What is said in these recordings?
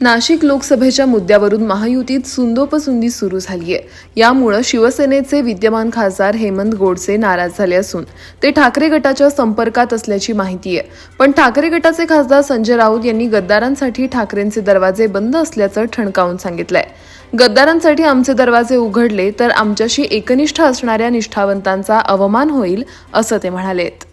नाशिक लोकसभेच्या मुद्द्यावरून महायुतीत सुंदोपसुंदी सुरू झाली आहे यामुळं शिवसेनेचे विद्यमान खासदार हेमंत गोडसे नाराज झाले असून ते ठाकरे गटाच्या संपर्कात असल्याची माहिती आहे. पण ठाकरे गटाचे खासदार संजय राऊत यांनी गद्दारांसाठी ठाकरेंचे दरवाजे बंद असल्याचं ठणकावून सांगितलंय. गद्दारांसाठी आमचे दरवाजे उघडले तर आमच्याशी एकनिष्ठ असणाऱ्या निष्ठावंतांचा अवमान होईल असं ते म्हणालेत.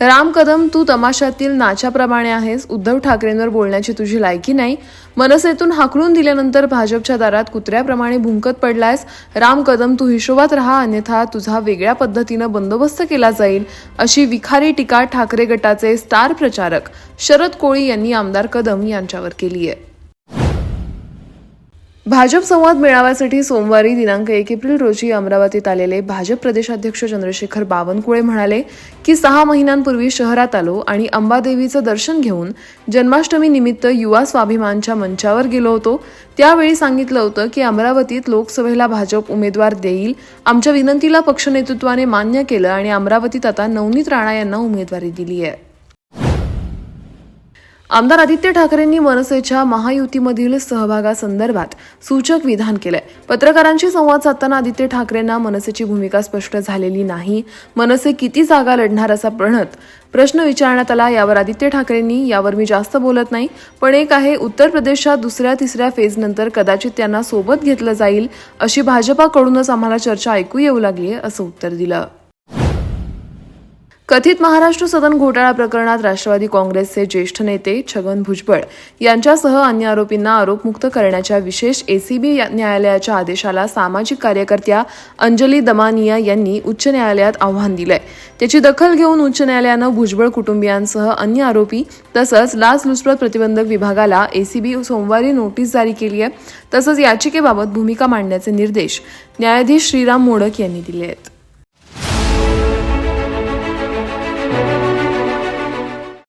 राम कदम तू तमाशातील नाच्याप्रमाणे आहेस. उद्धव ठाकरेंवर बोलण्याची तुझी लायकी नाही. मनसेतून हाकलून दिल्यानंतर भाजपच्या दारात कुत्र्याप्रमाणे भुंकत पडलायस. राम कदम तू हिशोबात राहा अन्यथा तुझा वेगळ्या पद्धतीनं बंदोबस्त केला जाईल अशी विखारी टीका ठाकरे गटाचे स्टार प्रचारक शरद कोळी यांनी आमदार कदम यांच्यावर केली आहे. भाजप संवाद मेळाव्यासाठी सोमवारी दिनांक एक एप्रिल रोजी अमरावतीत आलेले भाजप प्रदेशाध्यक्ष चंद्रशेखर बावनकुळे म्हणाले की सहा महिन्यांपूर्वी शहरात आलो आणि अंबादेवीचं दर्शन घेऊन जन्माष्टमी निमित्त युवा स्वाभिमानच्या मंचावर गेलो होतो. त्यावेळी सांगितलं होतं की अमरावतीत लोकसभेला भाजप उमेदवार देईल आमच्या विनंतीला पक्षनेतृत्वाने मान्य केलं आणि अमरावतीत आता नवनीत राणा यांना उमेदवारी दिली आहे आमदार आदित्य ठाकरेंनी मनसेच्या महायुतीमधील सहभागासंदर्भात सूचक विधान केलंय. पत्रकारांशी संवाद साधताना आदित्य ठाकरेंना मनसेची भूमिका स्पष्ट झालेली नाही. मनसे किती जागा लढणार असा प्रणत प्रश्न विचारण्यात आला. यावर आदित्य ठाकरेंनी यावर मी जास्त बोलत नाही. पण एक आहे उत्तर प्रदेशात दुसऱ्या तिसऱ्या फेजनंतर कदाचित त्यांना सोबत घेतलं जाईल अशी भाजपाकडूनच आम्हाला चर्चा ऐकू येऊ लागली आहे असं उत्तर दिलं. कथित महाराष्ट्र सदन घोटाळा प्रकरणात राष्ट्रवादी काँग्रेसचे ज्येष्ठ नेते छगन भुजबळ यांच्यासह अन्य आरोपींना आरोपमुक्त करण्याच्या विशेष एसीबी न्यायालयाच्या आदेशाला सामाजिक कार्यकर्त्या अंजली दमानिया यांनी उच्च न्यायालयात आव्हान दिलंय. त्याची दखल घेऊन उच्च न्यायालयानं भुजबळ कुटुंबियांसह अन्य आरोपी तसंच लाचलुचपत प्रतिबंधक विभागाला एसीबी सोमवारी नोटीस जारी केली आहे. तसंच याचिकेबाबत भूमिका मांडण्याचे निर्देश न्यायाधीश श्रीराम मोडक यांनी दिले आहेत.